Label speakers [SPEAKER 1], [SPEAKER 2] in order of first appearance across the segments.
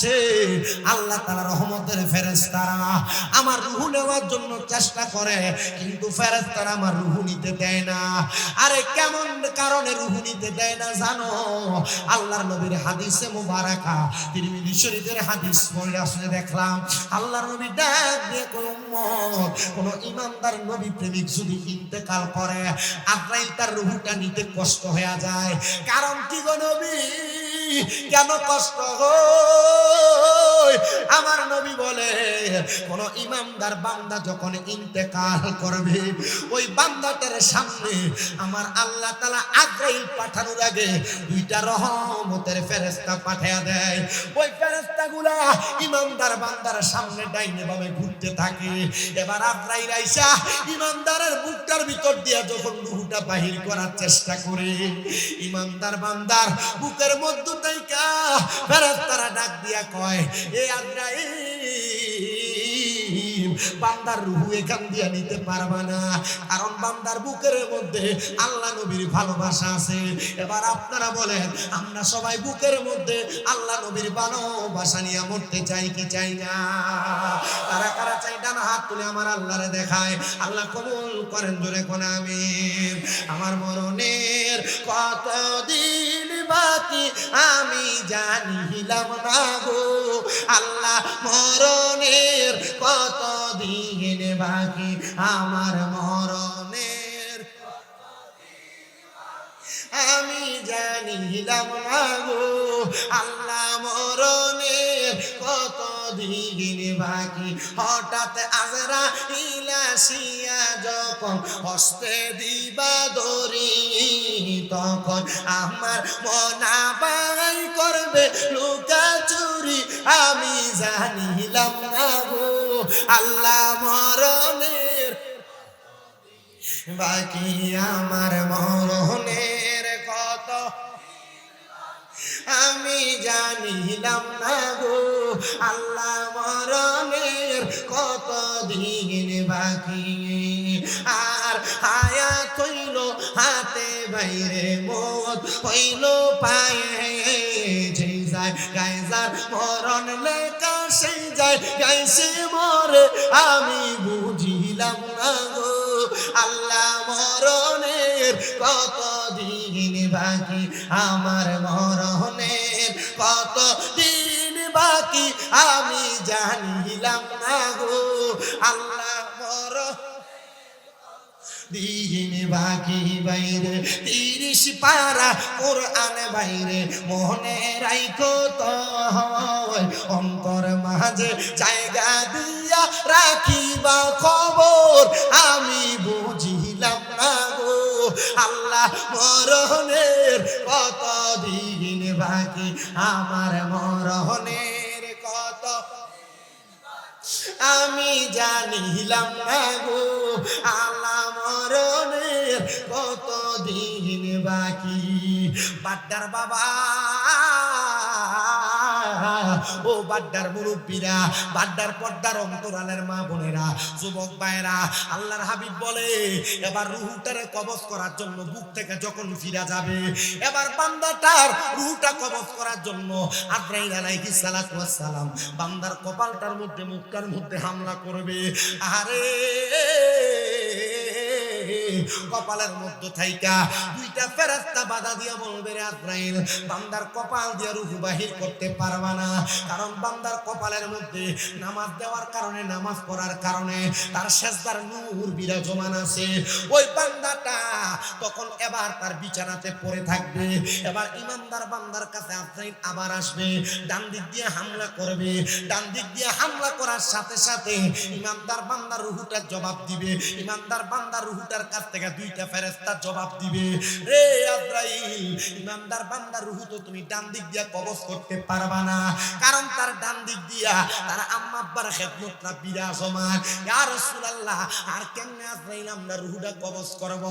[SPEAKER 1] যাচ্ছে আল্লাহ তালা রহমতের ফেরেস্তারা আমার রুহু নেওয়ার জন্য চেষ্টা করে, কিন্তু ফেরেস্তারা আমার রুহু নিতে দেয় না। আরে কেমন কারণে রুহু নিতে দেয় না জানো? আল্লাহর নবীর হাদিসে মুবারাকা, তিরমিজি শরীফের হাদিস পড়ে আসলে দেখলাম, আল্লাহর নবী ডাক দিয়ে কোন উম্মত, কোন ইমানদার নবী প্রেমিক যদি ইন্তেকাল করে, আজরাইল তার রুহুটা নিতে কষ্ট হয়ে যায়। কারণ কি গো নবী? কেন কষ্ট আমার নবী বলে, কোন ইমানদার বান্দা যখন ইন্তেকাল করবে, ওই বান্দাটার সামনে আমার আল্লাহ তালা আগ্রাইল পাঠানোর আগে দুইটা রহমতের ফেরেস্তা পাঠিয়ে দেয়। ওই ফেরেস্তা গুলা ইমানদার বান্দার সামনে ডাইনে বামে ঘুরতে থাকে। এবার আগ্রাইল আইসা ইমানদারের বুকটার ভিতর দিয়ে যখন রুহুটা বাহির করার চেষ্টা করে ইমানদার বান্দার বুকের মধ্য থেকে ফেরেস্তারা ডাক দিয়া কয় এ আজরাইল বান্দার রুহু এখান দিয়া নিতে পারবা না। কারণ বান্দার বুকের মধ্যে আল্লাহ নবীর ভালোবাসা আছে। এবার আপনারা বলেন, আমরা সবাই বুকের মধ্যে আল্লাহ নবীর ভালোবাসা নিয়ে মরতে চাই কি চাই না? কারা কারা চাই? ডানা হাত তুলে আমার আল্লাহরে দেখায়। আল্লাহ কবুল করেন জোরে কোন আমি আমার মরণের কত দিন বাকি আমি জানিলাম না গো। আল্লাহ মরণের কত দিন বাকি আমার মরণের। আমি জানিলাম না গো আল্লাহ মরণের কত দিন বাকি? হঠাৎ আজরা ইলাসিয়া যখন হস্তে দিবা দরি তখন আমার মনা বাই করবে লুকা চুরি। আমি জানিলাম না গো আল্লাহ মরণের বাকি আমার মরণের কত? আমি জানিলাম না গো, আল্লাহ মরণের কত দিন বাকি? আর হায়াত হইল হাতে বাইরে, মত হইল পায়ে যায় গাইজার মরণ লেখা যায় মরে, আমি বুঝিলাম না গো। আল্লাহ মরণের কত দিন বাকি? আমার মরণের কত দিন বাকি? আমি জানিলাম না গো। আল্লাহ দিন বাকি বাইরে, তিরিশ পারা কোরআন বাইরে। মনে রাইখো তো অন্তর মাঝে জায়গা দিয়া রাখিবা খবর। আমি বুঝিলাম না গো, আল্লাহ মরণের কত দিন বাকি? আমার মরণের আমি জানিলাম না গো আল্লাহ মরণের কত দিন বাকি? বাড্ডার বাবা ও বাড্ডার মুরব্বীরা, বাড্ডার পর্দার অন্তরালের মা বোনেরা, যুবক ভাইরা আল্লাহর হাবিব বলে, এবার রুহুটারে কবজ করার জন্য বুক থেকে যখন ফিরা যাবে, এবার বান্দাটার রুহুটা কবজ করার জন্য বান্দার কপালটার মধ্যে, মুখটার মধ্যে হামলা করবে। আরে কপালের মধ্যে থাইকা দুইটা ফেরেশতা বাধা দিয়া বলবে রে আজরাইল, বান্দার কপাল দিয়া রূহ বাহির করতে পারবা না। কারণ বান্দার কপালের মধ্যে নামাজ দেওয়ার কারণে, নামাজ পড়ার কারণে তার শেষদার নূর বিরাজমান আছে। ওই বান্দাটা তখন এবার তার বিছানাতে পড়ে থাকবে। এবার ইমানদার বান্দার কাছে আজরাইল আবার আসবে, ডান দিক দিয়ে হামলা করবে। ডান দিক দিয়ে হামলা করার সাথে সাথে ইমানদার বান্দার রুহুটার জবাব দিবে। ইমানদার বান্দার রুহুটার কাছ থেকে দুইটা ফেরেস্তার জবাব দিবে রে আজরাইল, ইমানদার বান্দার রুহু তো তুমি ডান দিক দিয়া কবজ করতে পারবা না। কারণ তার ডান দিক দিয়া তার আম্মা আব্বার বিরাজমান। ইয়া রাসূলুল্লাহ, আর কেমনে আজরাইল আমরা রুহুটা কবজ করব?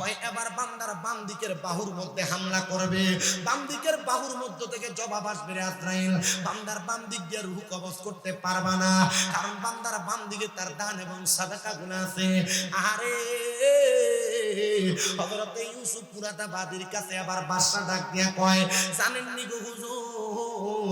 [SPEAKER 1] কয়, এবার বান্দার বাম দিকের বাহুর মধ্যে হামলা করবে। বাম দিকের বাহুর মধ্য থেকে জবাব আসবে রে আজরাইল। বান্দার বাম দিক দিয়ে রুহু কবজ করতে পারবা না। কারণ বান্দার বাম দিকে তার দান এবং সাদাকা গুনাহ আছে। আরে হযরতে ইউসুফ পুরাতা বাদির কাছে আবার বাদশা ডাক দিয়া কয় জানেন নি গো হুজুর?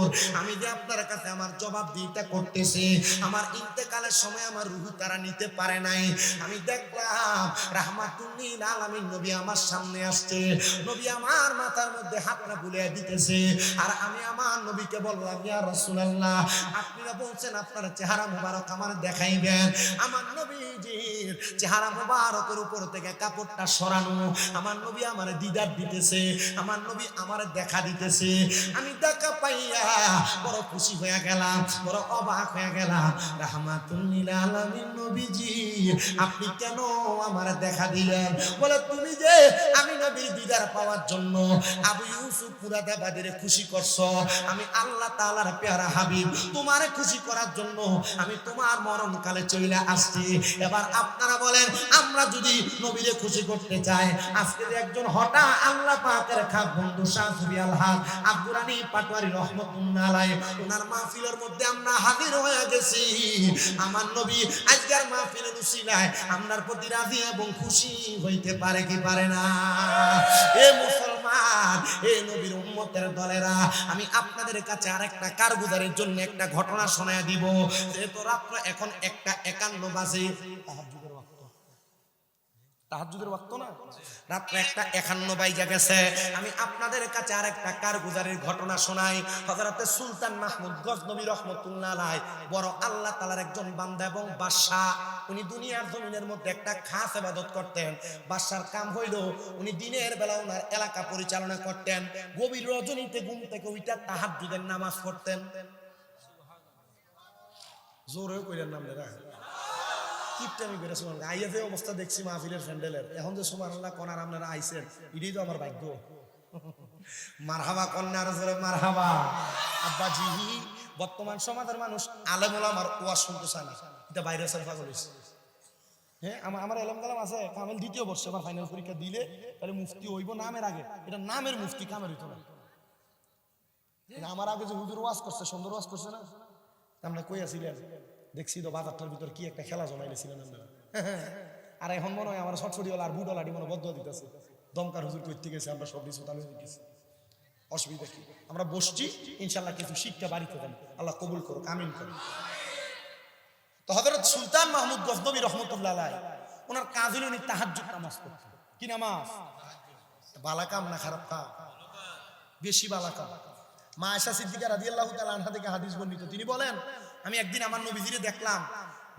[SPEAKER 1] হুজুর আমি যে আপনার কাছে আমার জবাব দিতে করতেছি, আমার ইন্তেকালের সময় আমার রুহু তারা নিতে পারে নাই। আমি দেখলাম রাহমাতুল্লিল আলামিন নবী আমার সামনে আসছে, নবী আমার মাথার মধ্যে হাতটা বুলিয়ে দিতেছে, আর আমি আমার নবীকে বললাম, ইয়া রাসূলুল্লাহ আপনারা বলছেন আপনার চেহারা মুবারক আমার দেখাইবেন। আমার নবীজির চেহারা মুবারকের উপর থেকে কাপড়টা সরানো, আমার নবী আমার দিদার দিতেছে, আমার নবী আমার দেখা দিতেছে। আমি দেখা পাইয়া বড় খুশি হয়ে গেলাম, বড় অবাক হয়ে গেলাম। রাহমাতুল্লিল আলামিন নবীজি, আপনি কেন আমার দেখা দিলেন? বলে, তুমি যে আমি নবীর দিদার পাওয়ার জন্য আবু ইউসুফ পুরাদাবাদের খুশি করছ, আমি আল্লাহ তাআলার পেয়ারা হাবিব, তোমারে খুশি করার জন্য আমি তোমার মরণকালে চলে আসছি। এবার আপনারা বলেন, আমরা যদি নবীরে খুশি করতে চাই, আজকে একজন হঠাৎ আল্লাহ পাকের খাপ বন্ধু শাহসুবি আলহাদ আব্দুরানি পাটোয়ারি রহমতুল্লাহ ওনার মাহফিলের মধ্যে আমরা হাজির হয়ে গেছি। আমার নবী আজকের প্রতি রাজি এবং খুশি হইতে পারে কি পারে না? এ মুসলমান, এ নবীর উম্মতের দলেরা, আমি আপনাদের কাছে আরেকটা কারগুজারের জন্য একটা ঘটনা শোনায় দিব। যেহেতু রাত্র এখন একটা একান্ন বাজে। তাহাজ্জুদের ওয়াক্ত না? রাত্রে একটা একান্ন বাইজা গেছে। আমি আপনাদের কাছে আর একটা কারগুজারের ঘটনা শোনাই। হযরতে সুলতান মাহমুদ গজনবী রহমতুল্লাহ আলাই বড় আল্লাহ তাআলার একজন বান্দা এবং বাদশা উনি দুনিয়ার জমিনের মধ্যে একটা খাস ইবাদত করতেন। বাদশার কাম হইল উনি দিনের বেলা ওনার এলাকা পরিচালনা করতেন। গভীর রজনীতে ঘুম থেকে ওইটা তাহাজ্জুদের নামাজ পড়তেন। জোরেও কইলেন নাম রে আইয়া যে অবস্থা দেখছি মাহফিলের ফ্যান্ডেলের এখন যে সুমান আল্লাহ কনার আপনারা আইছেন এটাই তো আমার ভাগ্য। মারহাবা কন্যার জোরে মারহাবা। আব্বাজি বর্তমান সমাজের মানুষ আমার শুনতে চায় না। এটা বাইরে সাল পাগল হ্যাঁ আমার আমার এলম কালাম আছে, কামেল দ্বিতীয় বর্ষে আমার ফাইনাল পরীক্ষা দিলে তাহলে মুফতি হইব নামের আগে। এটা নামের মুফতি, কামের হইতো না। আমার আগে যে হুজুর ওয়াজ করছে, সুন্দর ওয়াজ করছে না? আমরা কই আছিলেন দেখছি তো বাজারটার ভিতর কি একটা খেলা জমাইলেছিলেন আপনারা আর এখন মনে হয় আমার ছটফটি আর বুডলাটি মনে বদ্ধ দিতেছে। দমকার হুজুর করতে গেছে, আমরা সব কিছু তালে দিতেছি অসুবিধা কি? আমরা বসছি, ইনশাল্লাহ কিছু শিক্ষা বাড়িতে দেন। আল্লাহ কবুল করো আমিন করো তো হজরত সুলতান মাহমুদ গজনবী রহমতুল্লাহ আলাই ওনার কাজ উনি তাহাজ্জুদ নামাজ পড়তেন। কি নামাজ? বালা কাম না খারাপ কাম? বেশি বালা কাম মা আয়সা সিদ্দিকা রাদিয়াল্লাহু তাআলা আনহা থেকে হাদিস বর্ণিত। তিনি বলেন আমি একদিন আমার নবীজিরে দেখলাম,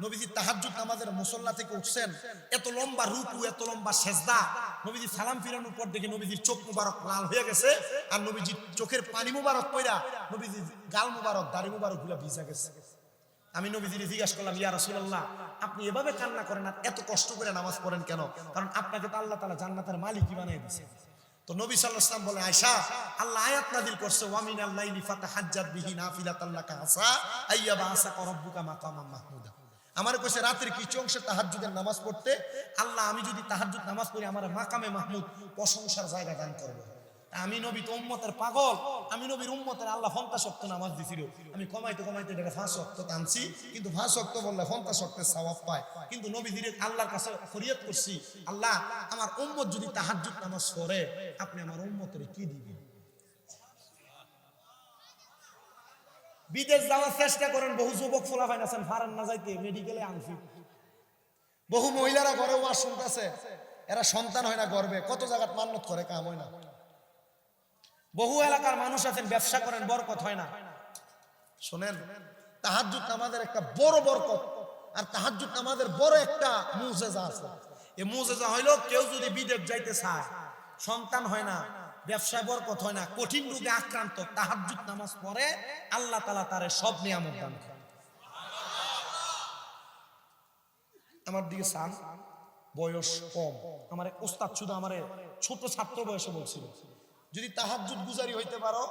[SPEAKER 1] নবীজি তাহাজ্জুদ নামাজের মুসল্লা থেকে উঠছেন। এত লম্বা রুকু, এত লম্বা সেজদা। নবীজি সালাম ফিরানোর পর দেখে নবীজির চোখ মুবারক লাল হয়ে গেছে আর নবীজির চোখের পানি মুবারক পয়রা নবীজি গাল মুবারক, দাড়ি মুবারকগুলা ভিজা গেছে। আমি নবীজিরে জিজ্ঞাসা করলাম, ইয়া রাসূলুল্লাহ, আপনি এভাবে কান্না করেন আর এত কষ্ট করে নামাজ পড়েন কেন? কারণ আপনাকে তো আল্লাহ তাআলা জান্নাতের মালিকই বানিয়ে দিয়েছে। তো নবী সাল্লাম বলে আয়সা আল্লাহ আয়াত নাদিল করছে ওয়ামিন আল্লাহ লাকা আসা আইয়াবা আসা রাব্বুকা মাকামাম মাহমুদা। আমার কইছে, রাতের কিছু অংশে তাহাজুদের নামাজ পড়তে, আল্লাহ আমি যদি তাহাজুদ নামাজ পড়ি, আমার মাকামে মাহমুদ প্রশংসার জায়গা দান করবে। আমি নবী তো উম্মতের পাগল, আমি নবীর উম্মতের আল্লাহ ফন্তা শক্ত নামাজ দিছিল। আমি কমাইতে কমাইতে এটা ফাঁস শক্ত টানছি, কিন্তু ফাঁস শক্ত বললে ফন্তা শক্তের সওয়াব পায়। কিন্তু নবী ধীরে আল্লাহর কাছে ফরিয়াদ করছি, আল্লাহ, আমার উম্মত যদি তাহাজ্জুদ নামাজ পড়ে, আপনি আমার উম্মতের কি দিবেন? বিদেশ যাওয়ার চেষ্টা করেন, বহু যুবক ফোলাফাইন আছেন ফারান না যাইতে, মেডিকেলে আনফি বহু মহিলারা ঘরে ওয়াশ শুনতেছে এরা সন্তান হয় না গর্বে, কত জায়গাত মান্নত করে, কাম হয় না। বহু এলাকার মানুষ আছেন, ব্যবসা করেন, বরকত হয় না। শোনেন, তাহাজ্জুদ নামাজের একটা বড় বরকত, আর তাহাজ্জুদ নামাজের বড় একটা মুজেজা আছে। এই মুজেজা হইল কেউ যদি বিদেশ যাইতে চায়, সন্তান হয় না, ব্যবসায় বরকত হয় না, কঠিন রোগে আক্রান্ত, তাহাজ্জুদ নামাজ পড়ে আল্লাহ তালা তারে সব নিয়ামত দান করে। আমার দিকে সান বয়স কম। আমার এক ওস্তাদ শুধু আমার ছোট ছাত্র বয়সে বলছিল। যদি তাহাজ্জুদ গুজারি হইতে পারো,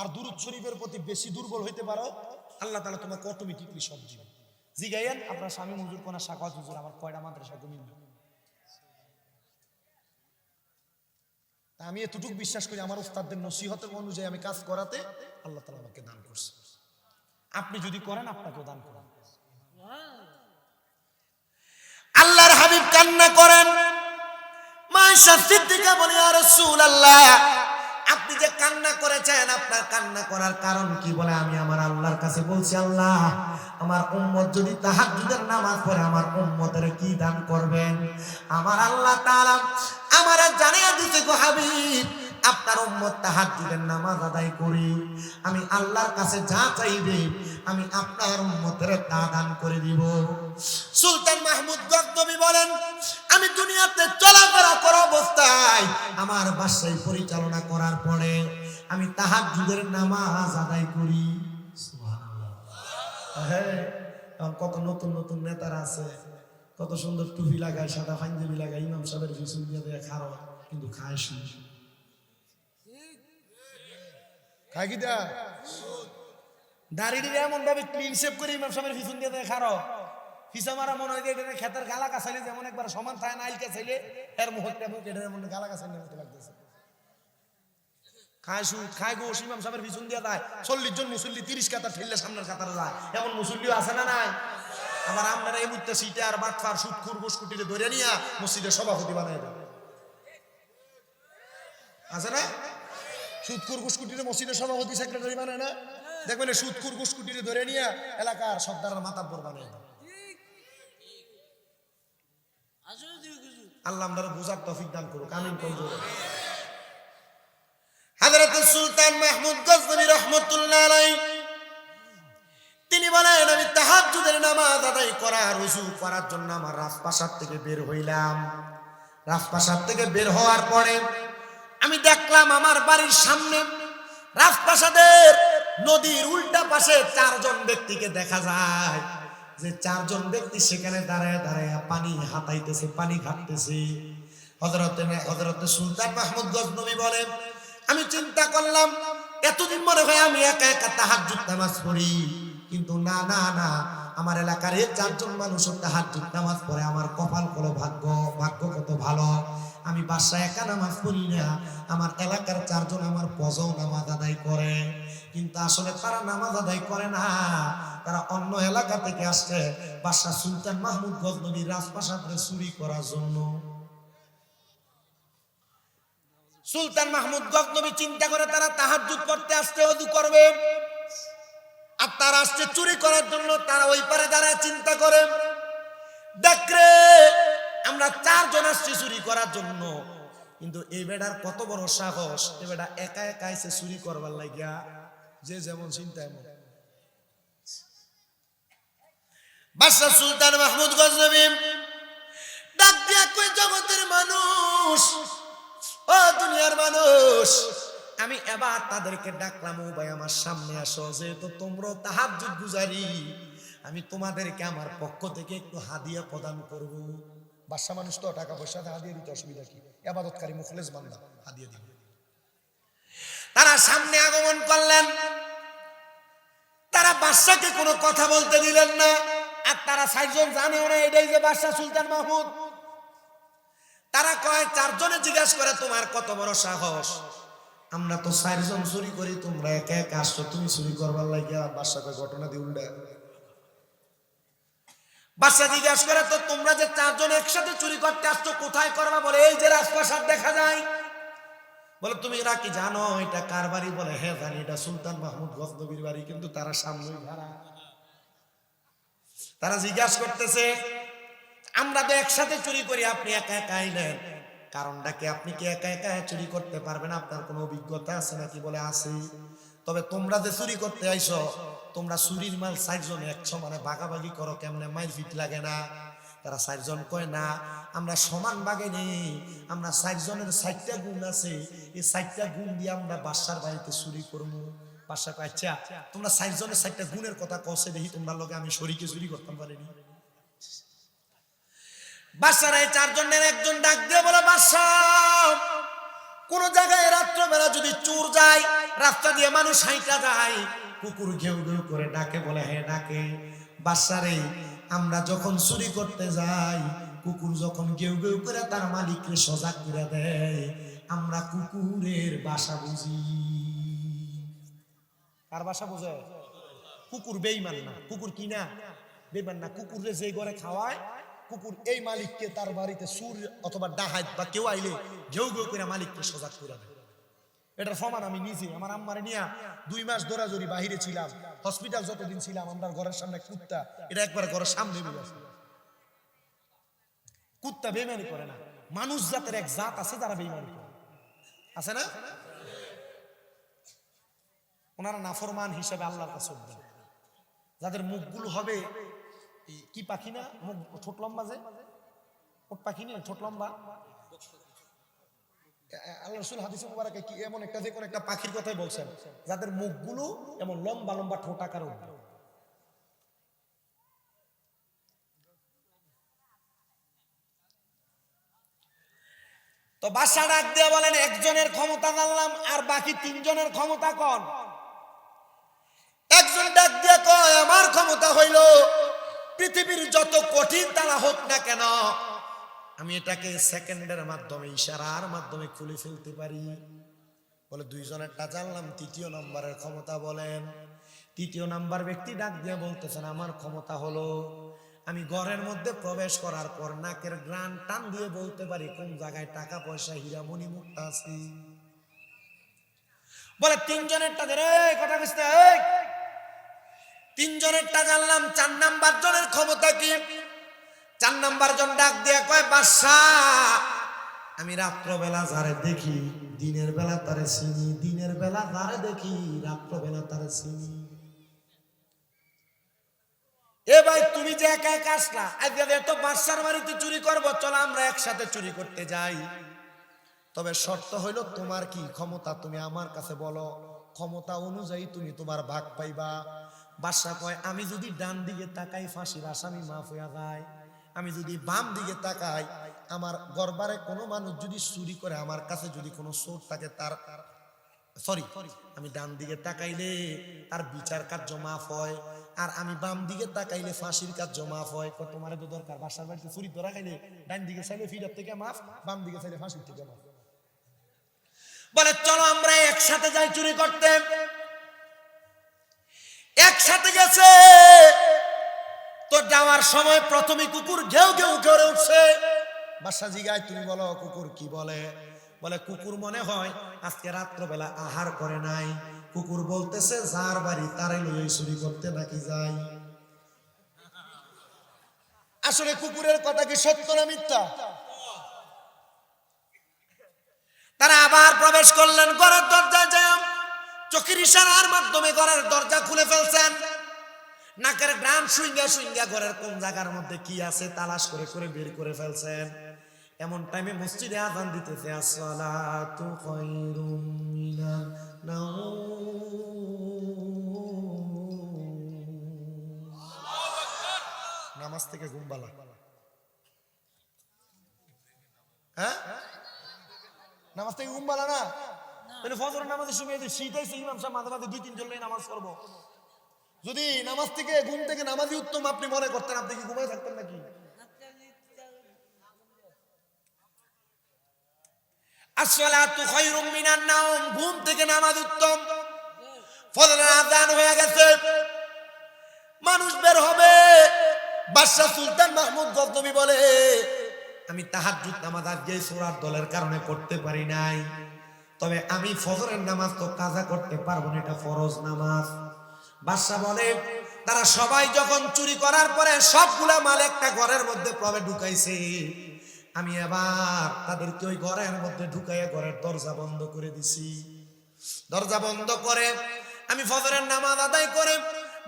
[SPEAKER 1] আর দুরুদ শরীফের প্রতি বেশি দুর্বল হইতে পারো, আল্লাহ তাআলা তোমাকে অটোমেটিকলি সব দিবেন জিগাইয়েন, আপনার স্বামী হুজুর কোনা সাকাত হুজুর আমার কয়টা মাদ্রাসা তা আমি এতটুকু বিশ্বাস করি, আমার উস্তাদদের নসিহতের অনুযায়ী আমি কাজ করাতে আল্লাহ তালা আমাকে দান করছে। আপনি যদি করেন, আপনাকেও দান করেন। আল্লাহর হাবিব কান্না করেন। মায়েশা সিদ্দিকা বলে আর রাসূলুল্লাহ, আপনি যে কান্না করেছেন, আপনার কান্না করার কারণ কি? বলে, আমি আমার আল্লাহর কাছে বলছি, আল্লাহ, আমার উম্মত যদি তাহাজ্জুদের নামাজ পড়ে, আমার উম্মতের কি দান করবেন? আমার আল্লাহ তাআলা আমার জানিয়ে দিতে গো হাবিব আপনার উম্মত তাহাজ্জুদের নামাজ আদায় করি। আমি আল্লাহর কাছে যা চাইবে, আমি আপনার উম্মতের তা দান করে দিব। সুলতান মাহমুদ গদ্দবি বলেন, আমি দুনিয়াতে চলাফেরা করা অবস্থায় আমার বাসায় পরিচালনা করার পরে আমি তাহাজ্জুদের নামাজ আদায় করি। হ্যাঁ কত নতুন নতুন নেতারা আছে। কত সুন্দর টুপি লাগায়, সাদা পাঞ্জাবি লাগায়, ইমাম সাহেবের পিছন দিয়ে খারো কিন্তু খায় শুনি। কি কাছাইলে যেমন একবার সমান দেয় চল্লিশ জন মুসল্লি, তিরিশ কাতার ঠেললে সামনের কাতারে যায়। এমন মুসল্লিও আছে না নাই? আবার আপনারা এই মুহূর্তে সিটে আর বাটফার সুদ খুর গোসকুটিতে ধরে নিয়ে মসজিদের সভাপতি বানাই আছে না? সুদকুর গুসকুটিরে মসজিদের সভাপতি, সেক্রেটারি বানায় না? দেখবেন সুদকুর গুসকুটিরে ধরে নিয়ে এলাকার সর্দার মাতাব্বর বানায় দেয় আল্লাহ আমরা বুঝার তফিক দান করুক, আমিন কঞ্জুর হযরত সুলতান মাহমুদ গজনবী রহমাতুল্লাহ আলাইহি। তিনি বলেন, আমি তাহাজ্জুদের নামাজ আদায় করা রুজু করার জন্য আমার রাজপ্রাসাদ থেকে বের হইলাম। রাজপ্রাসাদ থেকে বের হওয়ার পরে আমি দেখলাম আমার বাড়ির সামনে রাজপ্রাসাদের নদীর উল্টা পাশে চারজন ব্যক্তিকে দেখা যায়। যে চারজন ব্যক্তি সেখানে দাঁড়ায় দাঁড়ায় পানি হাতাইতেছে, পানি ঘাটতেছে হজরতে হজরতে সুলতান মাহমুদ গজনবী বলেন, আমি চিন্তা করলাম, এতদিন মনে হয় আমি একা একা তাহাজ্জুদ নামাজ পড়ি। কিন্তু না না না আমার এলাকার চারজন মানুষ তাহাজ্জুদ নামাজ পড়ে। আমার কপাল কলো ভাগ্য ভাগ্য কত ভালো। আমি বাসায় একা নামাজ পড়ি না। আমার এলাকার চারজন আমার পজও নামাজ আদায় করে। কিন্তু আসলে তারা নামাজ আদায় করে না। তারা অন্য এলাকা থেকে আসছে বাদশাহ সুলতান মাহমুদ গজনবীর রাজপ্রাসাদে চুরি করার জন্য। সুলতান মাহমুদ গজনবী চিন্তা করে তারা তাহাজ্জুদ করতে আসতে অদু করবে। আর তারা আসছে চুরি করার জন্য, তারা ওই পারে দাঁড়ায় চিন্তা করে। দেখরে আমরা চারজন আসছি চুরি করার জন্য। কিন্তু এই বেটার কত বড় সাহস এই বেটা একা একা এসে চুরি করবার লাগিয়া, যে যেমন চিন্তা এমন। বাদশাহ সুলতান মাহমুদ গজনবী, ডাক দিয়া কই জগতের মানুষ, ও দুনিয়ার মানুষ আমি এবার তাদেরকে ডাকলাম, ও ভাই, আমার সামনে আসো, যেহেতু তোমরা তাহাজ্জুদ গুজারি, আমি তোমাদেরকে আমার পক্ষ থেকে একটু হাদিয়া প্রদান করব। বাদশা মানুষ তো টাকা পয়সা দিয়ে হাদিয়া দিতে অসুবিধা কি? এবাদতকারী মুখলেস বান্দা, হাদিয়া দিবে। তারা সামনে আগমন করলেন। তারা বাদশাকে কোনো কথা বলতে দিলেন না, আর তারা চারজন জানেও না, এটাই যে বাদশাহ সুলতান মাহমুদ। তারা কয়, চারজনে জিজ্ঞাসা করে, তোমার কত বড় সাহস? আমরা তো চারজন চুরি করি, তোমরা একা একা আসছো, তুমি চুরি করবার লাগিয়া বাদশা কয় ঘটনা দিয়ে উল্টা বাদশা জিজ্ঞাসা করে, তো তোমরা যে চারজন একসাথে চুরি করতে আসছো, কোথায় করবা? বলে, এই যে রাজপ্রাসাদ দেখা যায়। বলে, তুমি এরা কি জানো? এটা কার বাড়ি? বলে হ্যাঁ জানি, এটা সুলতান মাহমুদ গজনবীর বাড়ি, কিন্তু তারা সামনে ভাড়া। তারা জিজ্ঞাসা করতেছে, আমরা তো একসাথে চুরি করি, আপনি একা একা আইলেন কারণটা কি আপনি কি একা একা চুরি করতে পারবেন? আপনার কোনো অভিজ্ঞতা আছে নাকি বলে আছে? তবে তোমরা যে চুরি করতে আইছো, তোমরা চুরির মাল চারজন একশো মানে ভাগাভাগি করো, কেমনে মাইল ফিট লাগে না? তারা চারজন কয়, না, আমরা সমান বাগে নেই। আমরা চারজনের চারটা গুণ আছে। এই চারটা গুণ দিয়ে আমরা বাসার বাড়িতে চুরি করব বাসা আচ্ছা তোমরা চারজনের চারটা গুণের কথা কষে দেখি তোমরা লগে আমি শরীরকে চুরি করতাম পারিনি। বাসার এই চারজনের একজন ডাক দিয়ে বলে বাসা কোন জায়গায় রাত্রবেলা যদি চোর যায়, রাস্তা দিয়ে মানুষ হাইটা যায়, কুকুর ঘেউ ঘেউ করে ডাকে, বলে হ্যাঁ ডাকে। বাসারে আমরা যখন চুরি করতে যাই, কুকুর যখন ঘেউ ঘেউ করে তার মালিককে সজাগ করে দেয়, আমরা কুকুরের বাসা বুঝি। কার বাসা বোঝে? কুকুর বেইমান না, কুকুর কি না বেইমান না, কুকুরে যে ঘরে খাওয়ায় কুকুর এই মালিককে তার বাড়িতে সুর অথবা ডাহাত বা কেউ আইলে ঘেউ ঘেউ করে মালিককে সজাগ করে দেয়। এটার সমান আমি নিজে, আমার আম্মারে নিয়ে দুই মাস দৌড়াজড়ি বাহিরে ছিলাম হসপিটাল যতদিন ছিলাম, আমরা ঘরের সামনে কুত্তা, এটা একবার ঘরের সামনে কুত্তা বেমানি করে না, মানুষ জাতের এক জাত আছে যারা বেমানি করে। আছে না? ওনারা নাফরমান হিসেবে আল্লাহর কাছে যাদের মুখগুলো হবে কি পাখি না মুখ ছোট লম্বা যে। ওট পাখি না ছোট লম্বা আল্লাহ রসুল হাদিসে মুবারকে কি, এমন একটা যে কোন একটা পাখির কথাই বলছেন, যাদের মুখগুলো এমন লম্বা লম্বা ঠোঁট আকার তো বাসা ডাক দিয়ে বলেন, একজনের ক্ষমতা জানলাম, আর বাকি তিনজনের ক্ষমতা কন? একজন ডাক দিয়ে কয়, আমার ক্ষমতা হইল পৃথিবীর যত কঠিন তারা হোক না কেন আমি এটাকে সেকেন্ডের মাধ্যমে ইশারার মাধ্যমে খুলে ফেলতে পারি। বলে দুইজনেরটা জানলাম তৃতীয় নম্বরের ক্ষমতা বলেন। তৃতীয় নাম্বার ব্যক্তি ডাক দিয়ে বলতেছেন আমার ক্ষমতা হলো আমি ঘরের মধ্যে প্রবেশ করার পর নাকের গ্রান টান দিয়ে বলতে পারি কোন জায়গায় টাকা পয়সা হীরামণি মুক্তা আছে বলে তিনজনেরটা ধরে "এই, কথা বুঝতে তিনজনেরটা জানলাম, চার নাম্বার জনের ক্ষমতা কি? চার নাম্বার জন ডাক দিয়ে কয় বাদশা আমি রাত্রবেলা যারে দেখি, দিনের বেলা তারে চিনি, দিনের বেলা যারে দেখি, রাত্রবেলা তারে চিনি। এ ভাই, তুমি যে একা একা আসলা আজকে তো বাদশার বাড়িতে চুরি করব, চলো আমরা একসাথে চুরি করতে যাই। তবে শর্ত হইল, তোমার কি ক্ষমতা তুমি আমার কাছে বলো। ক্ষমতা অনুযায়ী তুমি তোমার ভাগ পাইবা। বাদশা কয়, আমি যদি ডান দিকে তাকাই ফাঁসির আসামি মাফ হইয়া যায়। আমি যদি বাম দিকে তাকাই, আমার গরবারে কোনো মানুষ যদি চুরি করে, আমার কাছে যদি কোনো চোর থাকে, তার সরি, আমি ডান দিকে তাকাইলে তার বিচার কার্য মাফ হয়, আর আমি বাম দিকে তাকাইলে ফাঁসির কার্য মাফ হয়। কত তোমার তো দরকার বাসার বাড়িতে চুরি ধরা খাইলে ডান দিকে চাইলে ফিরার থেকে মাফ, বাম দিকে চাইলে ফাঁসির থেকে মাফ। বলে, চলো আমরা একসাথে যাই চুরি করতে। একসাথে গেছে। তো যাওয়ার সময় প্রথমে কুকুর ঘেউ ঘেউ করে উঠছে। বাসা জিগায়, তুমি বলো, কুকুর কি বলে? বলে, কুকুর মনে হয় আজকে রাত্রবেলা আহার করে নাই। কুকুর বলতেছে, যার বাড়ি তারে লইয়ে চুরি করতে নাকি যাই? আসলে কুকুরের কথা কি সত্য না মিথ্যা? তারা আবার প্রবেশ করলেন, ঘরের দরজা যায় চোখের ইশারার মাধ্যমে ঘরের দরজা খুলে ফেলছেন। নাকের গ্রাম সুইঙ্গা সুইঙ্গা ঘরের কোন জায়গার মধ্যে কি আছে তালাশ করে করে বের করে ফেলছেন। এমন টাইমে মসজিদে আজান দিতেছে নামাজ থেকে ঘুম হ্যাঁ? নামাজ থেকে ঘুম না? তাহলে ফজরের নামাজের সময় ইমাম সাহেব মাঝে মাঝে দুই লোক নামাজ করব যদি নামাজ থেকে, ঘুম থেকে উত্তম, আপনি মনে করতেন, আপনি কি থাকতেন নাকি? মানুষ বের হবে। বাদশাহ সুলতান মাহমুদ বলে, আমি তাহাজ্জুদ নামাজ আজকে সূরার দলের কারণে করতে পারি নাই। তবে আমি ফজরের নামাজ তো কাজা করতে পারব না, এটা ফরজ নামাজ। বাদশাহ বলে, তারা সবাই যখন চুরি করার পরে সবগুলা মাল একটা ঘরের মধ্যে প্রবে ঢুকাইছে। আমি এবার তাদেরকে ওই ঘরের মধ্যে ঢুকাইয়া ঘরের দরজা বন্ধ করে দিছি। দরজা বন্ধ করে আমি ফজরের নামাজ আদায় করে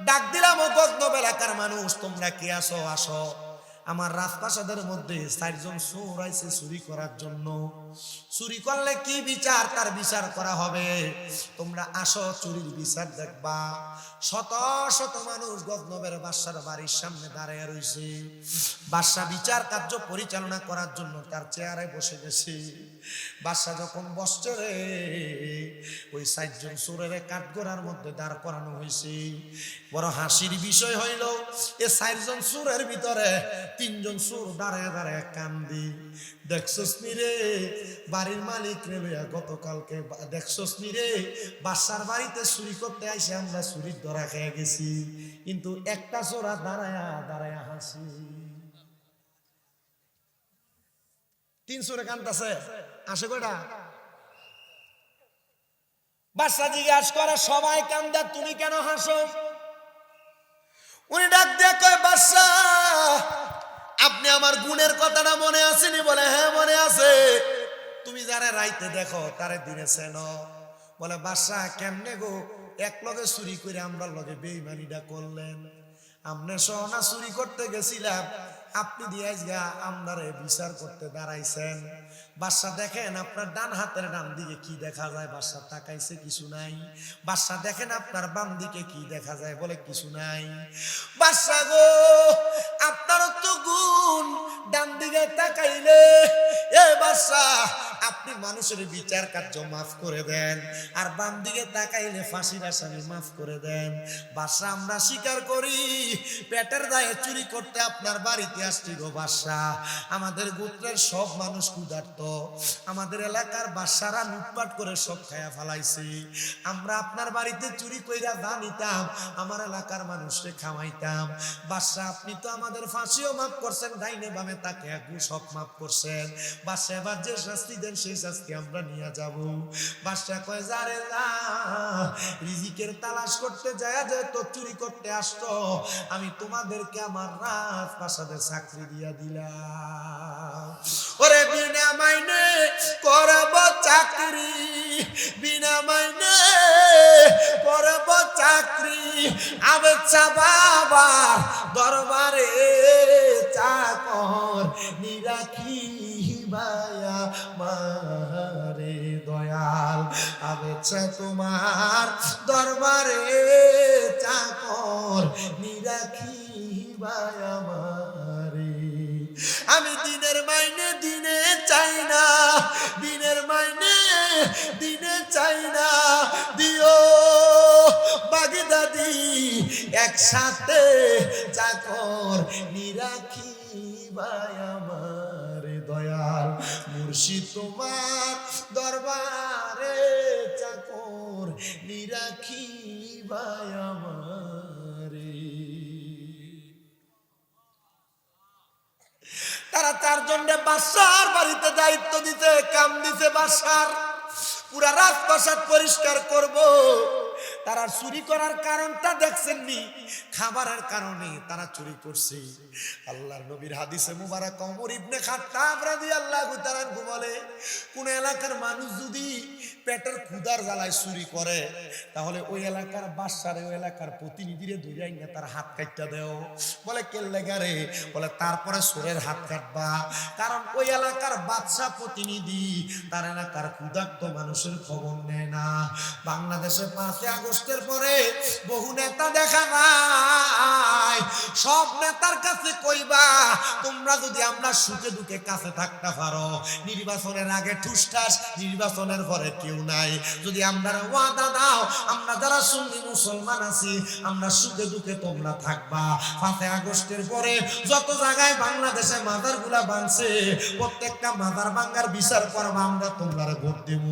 [SPEAKER 1] ডাক দিলাম, ও গজনব এলাকার মানুষ, তোমরা কে আসো আসো। আমার রাজপ্রাসাদের মধ্যে চারজন চোর আইছে চুরি করার জন্য। চুরি করলে কি বিচার? তার বিচার করা হবে। তোমরা আসো, চুরির বিচার দেখবা। শত শত মানুষ গজনবের বাদশার বাড়ির সামনে দাঁড়িয়ে রয়েছে বাদশা বিচার কার্য পরিচালনা করার জন্য তার চেয়ারে বসে গেছে। বাদশা যখন বসছে রে, ওই চারজন চোরের কাঠগোড়ার মধ্যে দাঁড় করানো হয়েছে। বড় হাসির বিষয় হইল, এ চারজন চোরের ভিতরে তিনজন সুর দাঁড়ায় দাঁড়ায় কান্দি। দেখছস রে, বাড়ির মালিক রে লইয়া গতকালকে দেখছস রে বাসার বাড়িতে চুরি করতে আইসে আমরা চুরির ধরা খেয়ে গেছি। কিন্তু একটা চোরা দাঁড়ায়া দাঁড়ায়া হাসি। তিন চোরে কান্দাছে আসে কয়টা? বাচ্চা জিজ্ঞাসা করে, সবাই কান্দা, তুমি কেন হাসো? উনি ডাক দিয়ে কয় বাদশা আপনি আমার গুণের কথাটা মনে আসেনি বলে? হ্যাঁ মনে আছে। তুমি যারা রাইতে দেখো, তারে দিনে সেন বলে বাদশা কেমনে গো? এক লগে চুরি করে আমরা লগে বেইমানিটা করলেন। আমনে সোনা চুরি করতে গেছিলাম। আপনি দিয়ে গা আমরারে বিচার করতে দাঁড়াইছেন। বাদশা দেখেন আপনার ডান হাতের ডান দিকে কি দেখা যায়? বাদশা তাকাইছে, কিছু নাই। বাদশা দেখেন আপনার বাম দিকে কি দেখা যায় বলে কিছু নাই। বাদশা গো, আপনার তো গুণ, ডান দিকে তাকাইলে, এ বাদশা আপনি মানুষের বিচার কার্য মাফ করে দেন। আর বাম দিকে তাকাইলে ফাঁসির আসামি মাফ করে দেন। বাদশা আমরা স্বীকার করি, পেটের দায়ে চুরি করতে আপনার বাড়িতে আসছি গো বাদশা আমাদের গোত্রের সব মানুষ ক্ষুধার্ত। আমাদের এলাকার বাসারা লুটপাট করে সব খায়া ফেলাইছে। আমরা আপনার বাড়িতে চুরি কইরা দা নিতাম আমার এলাকার মানুষকে খাওয়াইতাম। বাদশা আপনি তো আমাদের ফাঁসিও মাফ করছেন ডাইনে বামে তাকে একু সব মাফ করছেন। বাদশা এবার যে শাস্তি দেন, সেই শাস্তি আমরা নিয়ে যাব। বাদশা কয় যারে যা, রিজিকের তালাশ করতে যায় যে তো চুরি করতে আসতো আমি তোমাদেরকে আমার রাজ প্রাসাদের চাকরি দিয়া দিলাম। ওরে বিনা মাইনে, করব চাকরি, বিনা মাইনে, করব চাকরি। আবেচ্ছা বাবা দরবারে চাকর নিরাখি মায়া মারে দয়াল। আবেচ্ছা তোমার দরবারে চাকর নিরাখি মায়া মারে আমি দিনের মাইনে দিনে দিনের মাইনে দিনে চাই না, দিও বাগি দাদি একসাথে চাকর নিরাখি ভাই আমার দয়াল। মুর্শিদ তোমার দরবারে চাকর নিরাখি আমারে তারা চারজনকে বাসার বাড়িতে দায়িত্ব দিতে কাম দিতে বাসার। পুরা রাজপ্রাসাদ পরিষ্কার করব। তারা চুরি করার কারণটা দেখছেননি, খাবারের কারণে তারা চুরি করছে। আল্লাহর নবীর হাদিসে মুবারক ওমর ইবনে খাত্তাব রাদিয়াল্লাহু তাআলা বলে, কোন এলাকার মানুষ যদি পেটের ক্ষুধার জ্বালায় চুরি করে, তাহলে ওই এলাকার বাসারে ওই এলাকার প্রতিনিধিরে ধরে না তার হাত কাটটা দেও। বলে কেল্লে গারে বলে, তারপরে সোরের হাত কাটবা। কারণ ওই এলাকার বাদশা প্রতিনিধি তার এলাকার ক্ষুধার্ত মানুষের খবর নেয় না। বাংলাদেশে পাঁচই আগস্টের পরে বহু নেতা দেখা নাই। সব নেতার কাছে কইবা, তোমরা যদি আমরা সুখে দুঃখে কাছে থাকতে পারো, নির্বাচনের আগে ঠুসঠাস, নির্বাচনের পরে কেউ নাই। যদি আমরা ওয়াদা দাও, আমরা যারা সুন্নি মুসলমান আছি, আমরা সুখে দুঃখে তোমরা থাকবা। পাঁচই আগস্টের পরে যত জায়গায় বাংলাদেশে মাদারগুলা বানছে, প্রত্যেকটা মাদার বাঙ্গার বিচার করবা, আমরা তোমরা ভোট দেব।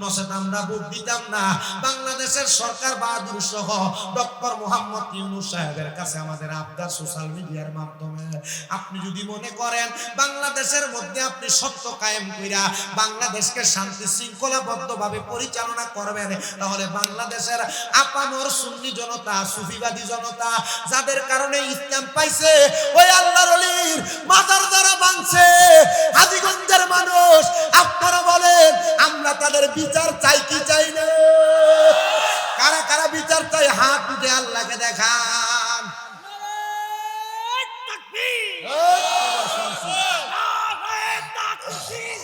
[SPEAKER 1] নসেত আমরা ভোট দিতাম না। বাংলাদেশের সরকার বাহাদুর সহ ডক্টর মোহাম্মদ ইউনুস সাহেবের কাছে আমাদের আবদার সোশ্যাল মিডিয়ার মাধ্যমে। আপনি যদি মনে করেন বাংলাদেশের মধ্যে আপনি সত্য কায়েম কইরা বাংলাদেশকে শান্তি শৃঙ্খলাবদ্ধ ভাবে পরিচালনা করবেন, তাহলে বাংলাদেশের আপামর সুন্নি জনতা, সুফিবাদী জনতা যাদের কারণে ইসলাম পাইছে, ওই আল্লাহর অলির মাজার দ্বারা বানছে হাজিগঞ্জের মানুষ, আপনারা বলেন, আমরা তাদের বিচার চাই কি চাই না? কারা কারা বিচার চাই হাত উঠে আল্লাহকে দেখান।
[SPEAKER 2] তাকবীর নারায়ে তাকবীর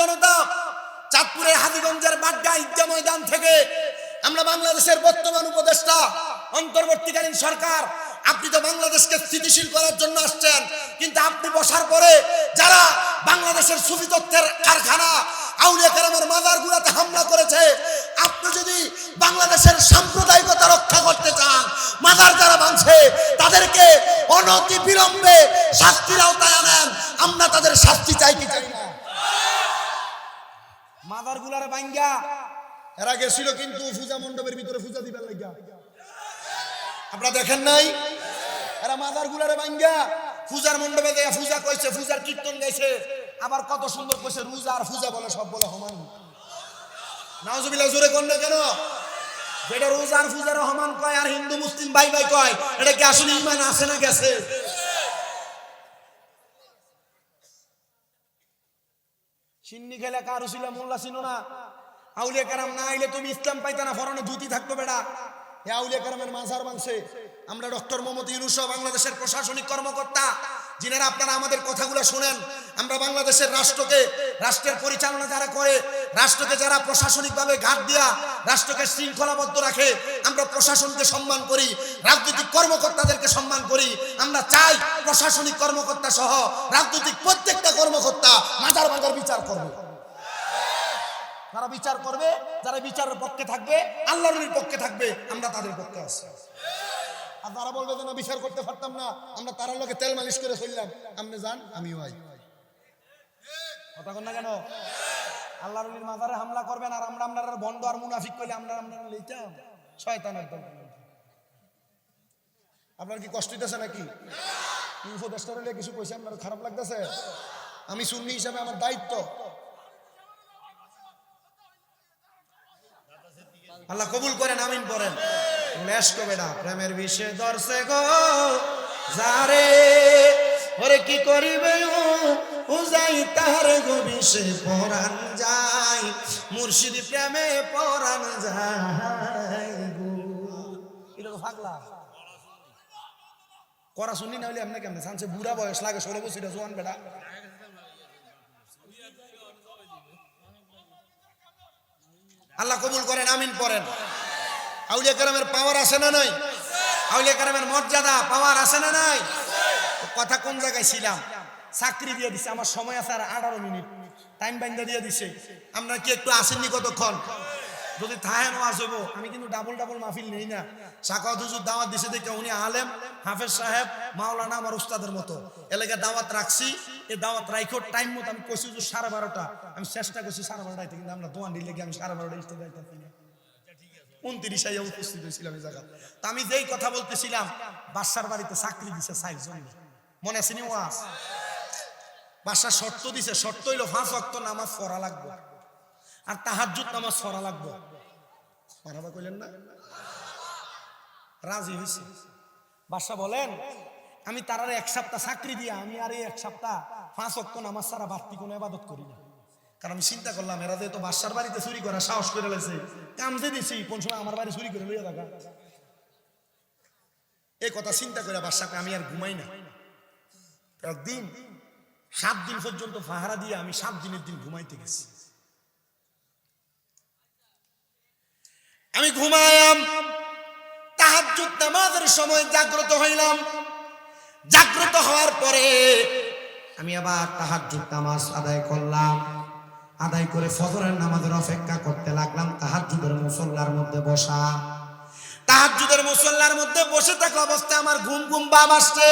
[SPEAKER 1] জনতা চাঁদপুরের হাজিগঞ্জের বাড্ডা ঈদগা ময়দান থেকে আমরা বাংলাদেশের বর্তমান উপদেষ্টা, অন্তর্বর্তীকালীন সরকার, আপনি তো বাংলাদেশকে স্থিতিশীল করার জন্য আসছেন, কিন্তু আপনি বসার পরে যারা বাংলাদেশের সুফি তত্ত্বের কারখানা, আউলিয়া মাজার গুলাতে হামলা করেছে, আপনি যদি বাংলাদেশের সাম্প্রদায়িকতা রক্ষা করতে চান, মাজার যারা মানছে তাদেরকে অনতি বিলম্বে শাস্তির আওতায় আনেন, আমরা তাদের শাস্তি চাই কি চাই না? মাদার গুলারে বাঙ্গা এরা গেছিল কিন্তু পূজা মণ্ডপের ভিতরে পূজা দিবার লাগিয়া আপনারা দেখেন নাই? এরা মাদার গুলারে বাঙ্গা পূজার মণ্ডপে দেয়া পূজা কইছে, পূজার কীর্তন গাইছে। আবার কত সুন্দর কইছে, রোজা আর পূজা বলে, সব বলে সমান। নাউজুবিল্লাহ, জোরে না কেন? যেটা রোজা আর পূজার রহমান কয়, আর হিন্দু মুসলিম ভাই ভাই কয়, এটা কি আসলে ইমান আছে না গেছে? সিন্নি খেলে কারও ছিল মোল্লা ছিল না? আউলিয়া কারাম না আইলে তুমি ইসলাম পাইতা না, ফরনে ধুতি থাকতো বেড়া। হে আউলিয়া কারামের মাঝার মাংসে আমরা ডক্টর মোহাম্মদ ইউনুস বাংলাদেশের প্রশাসনিক কর্মকর্তা। যিনারা আপনারা আমাদের কথাগুলো শুনেন, আমরা বাংলাদেশের রাষ্ট্রকে, রাষ্ট্রের পরিচালনা যারা করে, রাষ্ট্রকে যারা প্রশাসনিকভাবে ঘাট দিয়া রাষ্ট্রকে শৃঙ্খলাবদ্ধ রাখে, আমরা প্রশাসনকে সম্মান করি, রাজনৈতিক কর্মকর্তাদেরকে সম্মান করি, আমরা চাই প্রশাসনিক কর্মকর্তা সহ রাজনৈতিক প্রত্যেকটা কর্মকর্তা মাজার বাজার বিচার করবে। যারা বিচার করবে, যারা বিচারের পক্ষে থাকবে, আল্লাহর পক্ষে থাকবে, আমরা তাদের পক্ষে আছি। আর তারা বলবে যে, না, বিচার করতে পারতাম না। আমরা তার লোকে তেল মালিশ করে চললাম আপনি যান, আমিও আই। কথা কন না কেন? আল্লাহর মাজারে হামলা করবেন আর আমরা আমরা বন্ধ আর মুনাফিক করলে আমরা আমরা লইতাম। শয়তান একদম আপনার কি কষ্ট হইতেছে নাকি? উপদেষ্টা রইলে কিছু পয়সা আপনার খারাপ লাগতেছে? আমি সুন্নি হিসাবে আমার দায়িত্ব। আল্লাহ কবুল করেন, আমিন পড়েন। লেশকো বেটা প্রেমের বিষে দর্শে গো। যারে, ওরে কি করিবে ও? যাই তাহার গো বিষে পরাণ যাই, মুর্শিদ প্রেমে পরাণ যাই গো। এটা ফাগলা করা শুনি না হলে এমনি কেমনে? সানসে বুড়া বয়স লাগে ষোলো বছর জোয়ান বেটা। আল্লাহ কবুল করেন, আমিন পড়েন। আউলিয়া কারামের পাওয়ার আছে না নাই? আউলিয়া কারামের মর্যাদা পাওয়ার আছে না নাই? কথা কোন জায়গায় ছিলাম? চাকরি দিয়ে দিছে, আমার সময় আছে আর আঠারো মিনিট। টাইম বাইন্দা দিয়ে দিছে। আমরা কি একটু আসেননি কতক্ষণ? যদি থাহেন ওয়াজ হইব, আমি কিন্তু ডাবল ডাবল মাহফিল নেই না। সাকাত হুজুর দাওয়াত দিছে দেখে উনি আলেম, হাফেজ সাহেব, মাওলানা আমার উস্তাদের মতো। এলাকায় দাওয়াত রাখছি। এই দাওয়াত রাইখো টাইম মতো আমি কইছি হুজুর সাড়ে বারোটা। আমি চেষ্টা করছি সাড়ে বারোটায়, কিন্তু আমরা দোয়ান দিলে আমি সাড়ে বারোটা ইস্তে যাইতেছি না উনত্রিশ আইয়া উপস্থিত হয়েছিলাম এই জায়গা তা আমি যেই কথা বলতেছিলাম বাসার বাড়িতে চাকরি দিছে সাইজ মনে আছে নি ওয়াজ? বাসার শর্ত দিছে, শর্ত হইল পাঁচ অক্ত নামাজ পড়া লাগবে। আর তাহাজ্জুদ নামাজ পড়া লাগবে। মারাবা কইলেন না? রাজি হয়েছে বাসা বলেন, আমি তারার এক সপ্তাহ চাকরি দিয়া, আমি আর এই এক সপ্তাহ পাঁচ অক্ত নামাজ ছাড়া বাড়তি কোনো আবাদত করি না। কারণ আমি চিন্তা করলাম, এরা তো বাসার বাড়িতে চুরি করা সাহস করে লেছে কামতে দিছি, কোন সময় আমার বাড়ি চুরি করে লইয়া থাকা এই কথা চিন্তা করে বাসাকে আমি আর ঘুমাই না। একদিন সাত দিন পর্যন্ত পাহারা দিয়ে আমি সাত দিনের দিন ঘুমাইতে গেছি। আমি ঘুমায়াম তাহাজ্জুদ নামাজের সময় জাগ্রত হইলাম। জাগ্রত হওয়ার পরে আমি আবার তাহাজ্জুদ নামাজ আদায় করলাম। আদায় করে ফজরের নামাজের অপেক্ষা করতে লাগলাম, তাহাজ্জুদের মুসল্লার মধ্যে বসা। তাহাজ্জুদের মুসল্লার মধ্যে বসে থাকা অবস্থায় আমার ঘুম ঘুম বাম আসছে।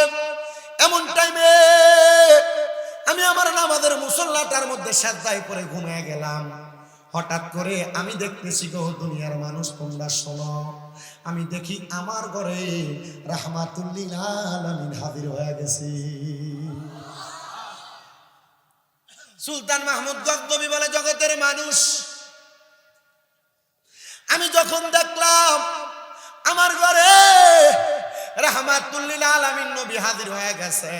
[SPEAKER 1] এমন টাইমে আমি আমার নামাজের মুসল্লাটার মধ্যে সাদ্দাই করে ঘুমিয়ে গেলাম। হঠাৎ করে আমি দেখতেছি, গো দুনিয়ার মানুষ, তোমরা শোনো, আমি দেখি আমার ঘরে রাহমাতুল্লিল আলামিন হাজির হয়ে গেছি। সুলতান মাহমুদ গদ্দবি বলে, জগতের মানুষ, আমি যখন দেখলাম আমার ঘরে রাহমাতুল্লিল আলামিন নবী হাজির হয়ে গেছে,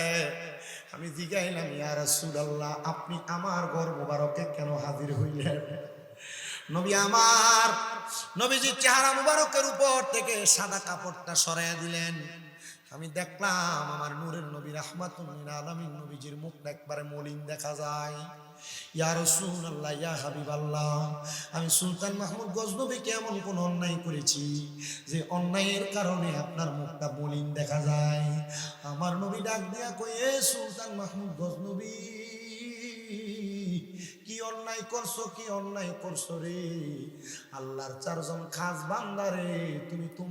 [SPEAKER 1] আমি জিগাইলাম, ইয়া রাসূলুল্লাহ, আপনি আমার ঘর মুবারকে কেন হাজির হইলেন? নবী আমার নবীজির চেহারা মুবারকের উপর থেকে সাদা কাপড়টা সরাইয়া দিলেন। আমি দেখলাম আমার নূরের নবী রাহমাতুল্লিল আলামিন নবীজির মুখটা একবারে মলিন দেখা যায়। আমি সুলতান মাহমুদ গজনবীকে এমন কোন অন্যায় করেছি যে অন্যায়ের কারণে আপনার মুখটা মলিন দেখা যায়? আমার নবী ডাক দিয়া কয়ে সুলতান মাহমুদ গজনবী, কি অন্যায় করছ, কি অন্যায় করছ রে? আল্লাহর চারজন খাস বান্দারে তুমি তোমার